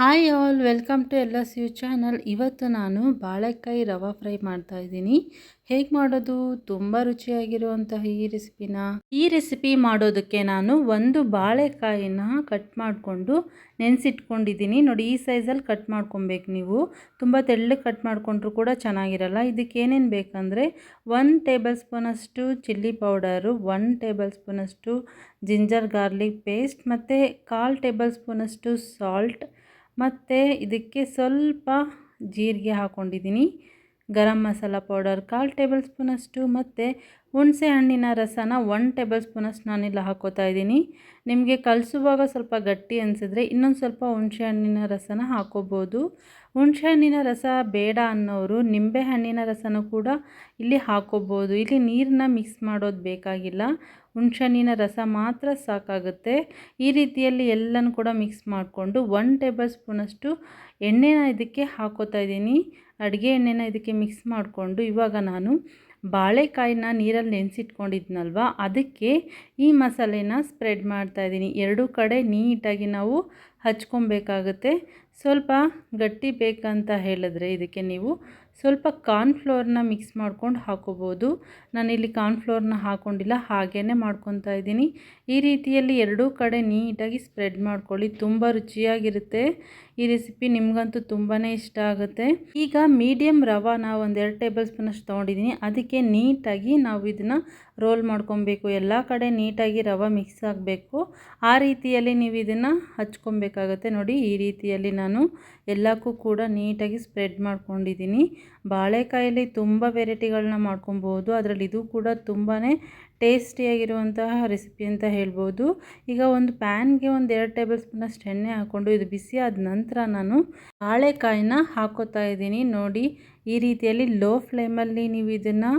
Hi all, welcome to ಎಲ್ಲ ಯು channel. ಇವತ್ತು ನಾನು ಬಾಳೆಕಾಯಿ ರವಾ ಫ್ರೈ ಮಾಡ್ತಾ ಇದ್ದೀನಿ. ಹೇಗೆ ಮಾಡೋದು? ತುಂಬ ರುಚಿಯಾಗಿರುವಂತಹ ಈ ರೆಸಿಪಿನ. ಈ ರೆಸಿಪಿ ಮಾಡೋದಕ್ಕೆ ನಾನು ಒಂದು ಬಾಳೆಕಾಯಿನ ಕಟ್ ಮಾಡಿಕೊಂಡು ನೆನೆಸಿಟ್ಕೊಂಡಿದ್ದೀನಿ. ನೋಡಿ, ಈ ಸೈಜಲ್ಲಿ ಕಟ್ ಮಾಡ್ಕೊಬೇಕು ನೀವು. ತುಂಬ ತೆಳ್ಳಗೆ ಕಟ್ ಮಾಡಿಕೊಂಡ್ರೂ ಕೂಡ ಚೆನ್ನಾಗಿರಲ್ಲ. ಇದಕ್ಕೆ ಏನೇನು ಬೇಕಂದರೆ ಒನ್ ಟೇಬಲ್ ಸ್ಪೂನಷ್ಟು ಚಿಲ್ಲಿ ಪೌಡರು ಒನ್ ಟೇಬಲ್ ಸ್ಪೂನಷ್ಟು ಜಿಂಜರ್ ಗಾರ್ಲಿಕ್ ಪೇಸ್ಟ್, ಮತ್ತು ಕಾಲು ಟೇಬಲ್ ಸ್ಪೂನಷ್ಟು ಸಾಲ್ಟ್ ಮತ್ತು ಇದಕ್ಕೆ ಸ್ವಲ್ಪ ಜೀರಿಗೆ ಹಾಕ್ಕೊಂಡಿದ್ದೀನಿ ಗರಂ ಮಸಾಲ ಪೌಡರ್ ಕಾಲು ಟೇಬಲ್ ಸ್ಪೂನಷ್ಟು ಮತ್ತು ಹುಣಸೆ ಹಣ್ಣಿನ ರಸನ ಒನ್ ಟೇಬಲ್ ಸ್ಪೂನಷ್ಟು ನಾನಿಲ್ಲ ಹಾಕೋತಾ ಇದ್ದೀನಿ. ನಿಮಗೆ ಕಲಿಸುವಾಗ ಸ್ವಲ್ಪ ಗಟ್ಟಿ ಅನಿಸಿದ್ರೆ ಇನ್ನೊಂದು ಸ್ವಲ್ಪ ಹುಣಸೆ ಹಣ್ಣಿನ ರಸನ ಹಾಕೋಬೋದು. ಹುಣಸೆ ಹಣ್ಣಿನ ರಸ ಬೇಡ ಅನ್ನೋರು ನಿಂಬೆ ಹಣ್ಣಿನ ರಸನ ಕೂಡ ಇಲ್ಲಿ ಹಾಕೋಬೋದು. ಇಲ್ಲಿ ನೀರನ್ನ ಮಿಕ್ಸ್ ಮಾಡೋದು ಬೇಕಾಗಿಲ್ಲ. ಹುಣಸೆ ಹಣ್ಣಿನ ರಸ ಮಾತ್ರ ಸಾಕಾಗುತ್ತೆ. ಈ ರೀತಿಯಲ್ಲಿ ಎಲ್ಲನೂ ಕೂಡ ಮಿಕ್ಸ್ ಮಾಡಿಕೊಂಡು ಒನ್ ಟೇಬಲ್ ಸ್ಪೂನಷ್ಟು ಎಣ್ಣೆನ ಇದಕ್ಕೆ ಹಾಕೋತಾ ಇದ್ದೀನಿ. ಅಡುಗೆ ಎಣ್ಣೆನ ಇದಕ್ಕೆ ಮಿಕ್ಸ್ ಮಾಡಿಕೊಂಡು ಇವಾಗ ನಾನು ಬಾಳೆಕಾಯಿನ ನೀರಲ್ಲಿ ನೆನೆಸಿಟ್ಕೊಂಡಿದ್ನಲ್ವ? ಅದಕ್ಕೆ ಈ ಮಸಾಲೆನ ಸ್ಪ್ರೆಡ್ ಮಾಡ್ತಾಯಿದ್ದೀನಿ ಎರಡೂ ಕಡೆ ನೀಟಾಗಿ ನಾವು ಹಚ್ಕೊಬೇಕಾಗುತ್ತೆ. ಸ್ವಲ್ಪ ಗಟ್ಟಿ ಬೇಕಂತ ಹೇಳಿದ್ರೆ ಇದಕ್ಕೆ ನೀವು ಸ್ವಲ್ಪ ಕಾರ್ನ್ಫ್ಲೋರ್ನ ಮಿಕ್ಸ್ ಮಾಡ್ಕೊಂಡು ಹಾಕೋಬೋದು. ನಾನಿಲ್ಲಿ ಕಾರ್ನ್ಫ್ಲೋರ್ನ ಹಾಕೊಂಡಿಲ್ಲ ಹಾಗೇ ಮಾಡ್ಕೊತಾ ಇದ್ದೀನಿ. ಈ ರೀತಿಯಲ್ಲಿ ಎರಡೂ ಕಡೆ ನೀಟಾಗಿ ಸ್ಪ್ರೆಡ್ ಮಾಡ್ಕೊಳ್ಳಿ, ತುಂಬ ರುಚಿಯಾಗಿರುತ್ತೆ. ಈ ರೆಸಿಪಿ ನಿಮಗಂತೂ ತುಂಬಾ ಇಷ್ಟ ಆಗುತ್ತೆ. ಈಗ ಮೀಡಿಯಮ್ ರವಾನ ಒಂದೆರಡು ಟೇಬಲ್ ಸ್ಪೂನಷ್ಟು ತೊಗೊಂಡಿದ್ದೀನಿ. ಅದಕ್ಕೆ ನೀಟಾಗಿ ನಾವು ಇದನ್ನು ರೋಲ್ ಮಾಡ್ಕೊಬೇಕು. ಎಲ್ಲ ಕಡೆ ನೀಟಾಗಿ ರವೆ ಮಿಕ್ಸ್ ಆಗಬೇಕು. ಆ ರೀತಿಯಲ್ಲಿ ನೀವು ಇದನ್ನು ಹಚ್ಕೊಬೇಕಾಗತ್ತೆ ನೋಡಿ, ಈ ರೀತಿಯಲ್ಲಿ ನಾನು ಎಲ್ಲಕ್ಕೂ ಕೂಡ ನೀಟಾಗಿ ಸ್ಪ್ರೆಡ್ ಮಾಡ್ಕೊಂಡಿದ್ದೀನಿ. ಬಾಳೆಕಾಯಲ್ಲಿ ತುಂಬ ವೆರೈಟಿಗಳನ್ನ ಮಾಡ್ಕೊಬೋದು. ಅದರಲ್ಲಿ ಇದು ಕೂಡ ತುಂಬಾ ಟೇಸ್ಟಿಯಾಗಿರುವಂತಹ ರೆಸಿಪಿ ಅಂತ ಹೇಳ್ಬೋದು. ಈಗ ಒಂದು ಪ್ಯಾನ್ಗೆ ಒಂದು ಎರಡು ಟೇಬಲ್ ಸ್ಪೂನಷ್ಟು ಎಣ್ಣೆ ಹಾಕ್ಕೊಂಡು ಇದು ಬಿಸಿ ಆದ ನಂತರ ನಾನು ಬಾಳೆಕಾಯಿನ ಹಾಕೋತಾ ಇದ್ದೀನಿ. ನೋಡಿ, ಈ ರೀತಿಯಲ್ಲಿ ಲೋ ಫ್ಲೇಮಲ್ಲಿ ನೀವು ಇದನ್ನು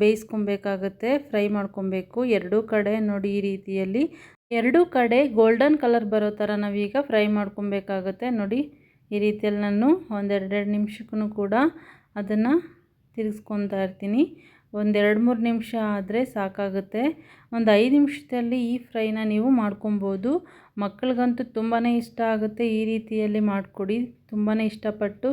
ಬೇಯಿಸ್ಕೊಬೇಕಾಗತ್ತೆ, ಫ್ರೈ ಮಾಡ್ಕೊಬೇಕು. ಎರಡೂ ಕಡೆ ನೋಡಿ, ಈ ರೀತಿಯಲ್ಲಿ ಎರಡೂ ಕಡೆ ಗೋಲ್ಡನ್ ಕಲರ್ ಬರೋ ಥರ ನಾವೀಗ ಫ್ರೈ ಮಾಡ್ಕೊಬೇಕಾಗುತ್ತೆ. ನೋಡಿ, ಈ ರೀತಿಯಲ್ಲಿ ನಾನು ಒಂದೆರಡೆರಡು ನಿಮಿಷಕ್ಕೂ ಕೂಡ ಅದನ್ನು ತಿರುಗಿಸ್ಕೊತಾ ಇರ್ತೀನಿ. ಒಂದೆರಡು ಮೂರು ನಿಮಿಷ ಆದರೆ ಸಾಕಾಗುತ್ತೆ. ಒಂದು ಐದು ನಿಮಿಷದಲ್ಲಿ ಈ ಫ್ರೈನ ನೀವು ಮಾಡ್ಕೊಬೋದು ಮಕ್ಕಳಿಗಂತೂ ತುಂಬಾ ಇಷ್ಟ ಆಗುತ್ತೆ ಈ ರೀತಿಯಲ್ಲಿ ಮಾಡಿಕೊಡಿ. ತುಂಬಾ ಇಷ್ಟಪಟ್ಟು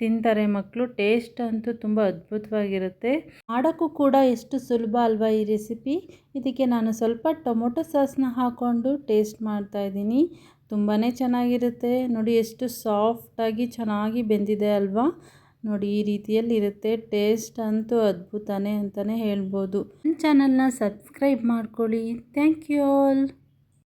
ತಿಂತಾರೆ ಮಕ್ಕಳು ಟೇಸ್ಟ್ ಅಂತೂ ತುಂಬ ಅದ್ಭುತವಾಗಿರುತ್ತೆ. ಮಾಡೋಕ್ಕೂ ಕೂಡ ಎಷ್ಟು ಸುಲಭ ಅಲ್ವಾ ಈ ರೆಸಿಪಿ? ಇದಕ್ಕೆ ನಾನು ಸ್ವಲ್ಪ ಟೊಮೊಟೊ ಸಾಸ್ನ ಹಾಕ್ಕೊಂಡು ಟೇಸ್ಟ್ ಮಾಡ್ತಾಯಿದ್ದೀನಿ ತುಂಬಾ ಚೆನ್ನಾಗಿರುತ್ತೆ. ನೋಡಿ ಎಷ್ಟು ಸಾಫ್ಟಾಗಿ ಚೆನ್ನಾಗಿ ಬೆಂದಿದೆ ಅಲ್ವಾ? ನೋಡಿ ಈ ರೀತಿಯಲ್ಲಿ ಇರುತ್ತೆ ಟೇಸ್ಟ್ ಅಂತೂ ಅದ್ಭುತನೇ ಅಂತಲೇ ಹೇಳ್ಬೋದು. ನನ್ನ ಚಾನಲ್ನ ಸಬ್ಸ್ಕ್ರೈಬ್ ಮಾಡ್ಕೊಳ್ಳಿ. Thank you all.